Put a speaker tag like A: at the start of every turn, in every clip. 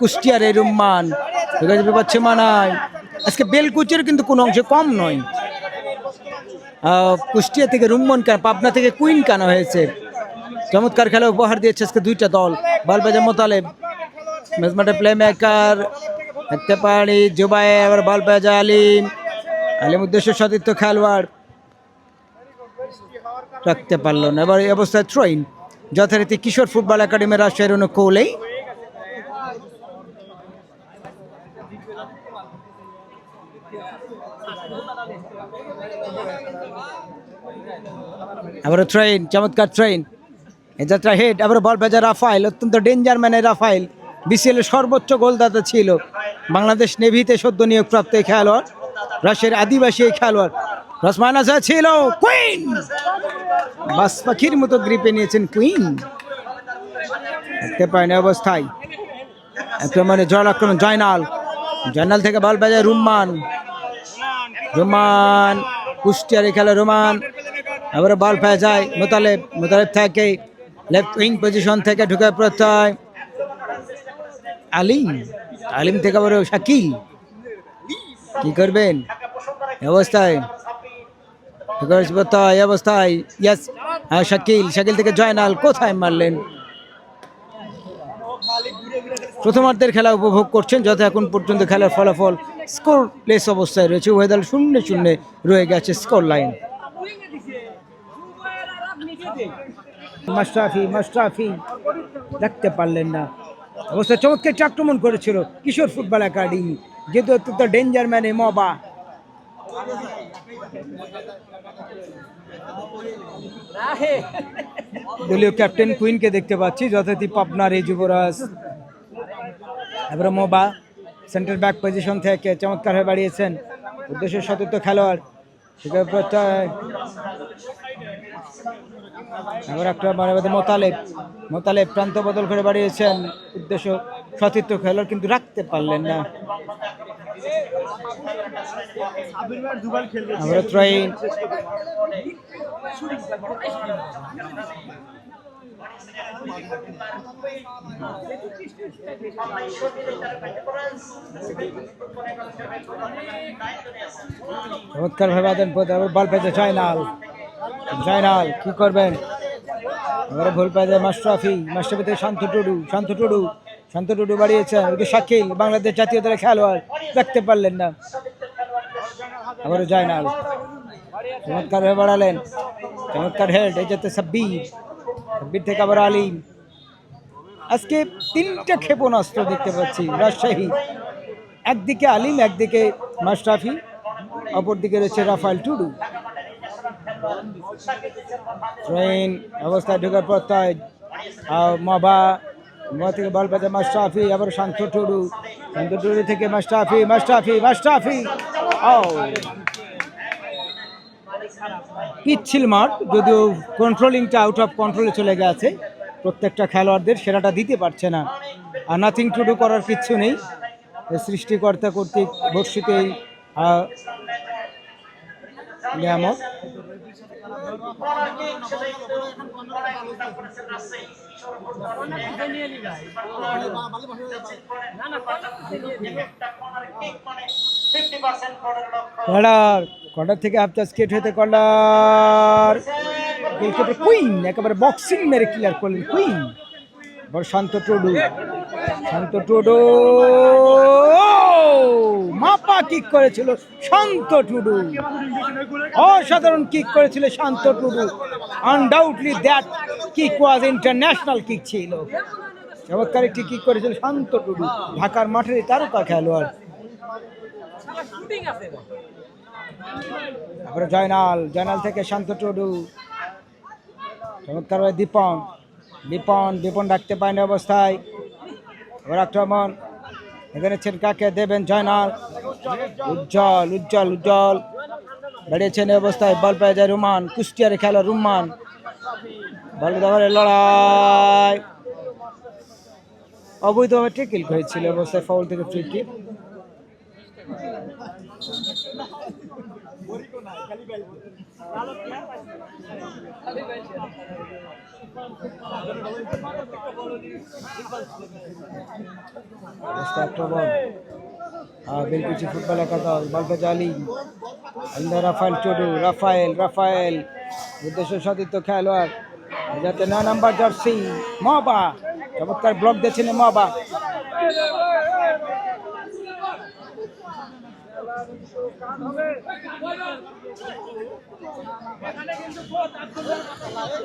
A: কুষ্টিয়ার এই রুম্মান। পাচ্ছে মানায় আজকে বেলকুচের কিন্তু কোনো অংশে কম নয়। কুষ্টিয়া থেকে রুম্মন কেন, পাবনা থেকে কুইন কেন হয়েছে? চমৎকার খেলা উপহার দিয়েছে আজকে দুইটা দল। বালবাজা মোতালেব মেজমাটে প্লে মেকার দেখতে পারি জুবাই আবার বালবাজা আলিম আলিম উদ্দেশ্য সতীর্থ খেলোয়াড়। রাখতে পারল না। এবার এই অবস্থায় থ্রোইন যথারীতি কিশোর ফুটবল একাডেমির রাজশাহীর অনুকূলেই আবার ট্রেন চমৎকার ট্রেন যাত্রা হেড আবার বল ভেজা রাফাইল অত্যন্ত ডেঞ্জার ম্যানে রাফাইল বিসিএল সর্বোচ্চ গোলদাতা ছিল। বাংলাদেশ নেভিতে সদ্য নিয়োগপ্রাপ্ত এই খেলোয়াড়, রাশিয়ার আদিবাসী এই খেলোয়াড়। রসমান আজা ছিল কুইন বাস পাখির মতো গ্রিপে নিয়েছেন কুইন দেখতে পায়নি অবস্থায়। আক্রমণে জল আক্রমণ, জয়নাল। জয়নাল থেকে বল বাজায় রুম্মান। রোমান কুষ্টিয়ার খেলা রোমান আবার বল পেয়ে যায় মোতালেব। মোতালেব থেকে লেফট উইং পজিশন থেকে ঢুকে প্রত্যয় আলিম আলিম থেকে আবার শাকিল কি করবেন? অবস্থায় প্রত্যয় অবস্থায়। ইয়াস হ্যাঁ শাকিল। শাকিল থেকে জয়নাল কোথায় মারলেন? প্রথমার্ধের খেলা উপভোগ করছেন যত এখন পর্যন্ত খেলার ফলাফল স্কোর প্লেস অবস্থায় রয়েছে। উভয় দল শূন্য শূন্য রয়ে গেছে স্কোর লাইন মাস্টাফি মাস্টাফি দেখতে পারলেন না। অবশ্য চমৎকার আক্রমণ করেছিল কিশোর ফুটবল একাডেমি, যেহেতু অত্যন্ত ডেঞ্জার ম্যানে মবা। দলীয় ক্যাপ্টেন কুইনকে দেখতে পাচ্ছি, যথারীতি পাবনার এই যুবরাজ। এবারে মোবা সেন্টার ব্যাক পজিশন থেকে চমৎকার হয়ে বাড়িয়েছেন। উদ্দেশ্য সতীর্থ খেলোয়াড়। একটা মোতালেব। মোতালেব প্রান্ত বদল করে বাড়িয়েছেন। উদ্দেশ্য সতীর্থ খেলোয়াড় কিন্তু রাখতে পারলেন না। আমরা ট্রাইন চমৎকার ভাবে আদেন বল পেয়েছে জয়নাল। জয়নাল, কি করবেন? এবারে ভুল শান্ত টুডু শান্ত টুডু শান্ত টুডু বাড়িয়েছেন। ওইদিকে শাকিল, বাংলাদেশ জাতীয় দলের খেলোয়াড়, দেখতে পারলেন না। আবারও জয়নাল। চমৎকার হয়ে বাড়ালেন। চমৎকার হেড, এই যাতে সাব্বির সাব্বির থেকে আবার আলিম আজকে তিনটা ক্ষেপণাস্ত্র দেখতে পাচ্ছি, রাজশাহী। একদিকে আলিম একদিকে মাস্টাফি অপরদিকে রয়েছে রাফাল টুডু। ট্রেন অবস্থায় ঢোকার পর তাই মবা মবা থেকে বল পেতে মাস্টাফি আবার শান্ত টুডু। শান্ত টুডু থেকে মাস্টাফি মাস্টাফি মাস্টাফি ও পিচ্ছিল মাঠ যদিও কন্ট্রোলিংটা আউট অফ কন্ট্রোলে চলে গেছে। প্রত্যেকটা খেলোয়াড়দের সেরাটা দিতে পারছে না। আর নাথিং টু ডু করার কিচ্ছু নেই। সৃষ্টিকর্তা কর্তৃক বর্ষিত এই নিয়ামক। কর্নার কর্নার থেকে হাফটা স্কেট হতে কর্নার। গোলকিপার কুইন, একেবারে বক্সিং মেরে ক্লিয়ার করলেন কুইন। বড় শান্ত টুডু। শান্ত টুডু। মাপা কিক করেছিল শান্ত টুডু। অসাধারণ কিক করেছিল Shanto Tudu. Undoubtedly that kick was international kick ছিল। চমৎকার একটি কিক করেছিল শান্ত টুডু। ঢাকার মাঠের তারকা খেলোয়াড়। তারপরে জয়নাল জয়নাল থেকে শান্ত টুডু চমৎকার ভাবে দীপন দীপন দীপন রাখতে পায়নি অবস্থায়। এবার আক্রমণ এখানে কাকে? দেবেন জয়নাল। উজ্জ্বল উজ্জ্বল উজ্জ্বল। দাঁড়িয়েছেন এই অবস্থায়, বল পেয়ে যায় রুমান, কুষ্টিয়ারে খেলা রুমান। বল ধরে লড়াই। অবৈধভাবে টেকিল হয়েছিল অবস্থায় ফাউল থেকে ফ্রি কিক দশটা একটা বল আর বেলকুচি ফুটবল একাদল বালপেজ Ali Raphael Tudu Raphael Raphael উদ্দেশ্য সতীর্থ খেলোয়াড়। যাতে নয় নাম্বার জার্সি, মহাবা। চমৎকার ব্লক দিয়েছেন মহাবা।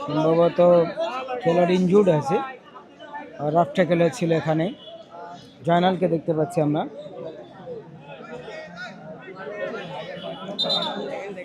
A: সম্ভবত খেলার ইনজুর্ড আছে। আর রাফ ট্যাকেল ছিল এখানে। জয়নালকে দেখতে পাচ্ছি আমরা।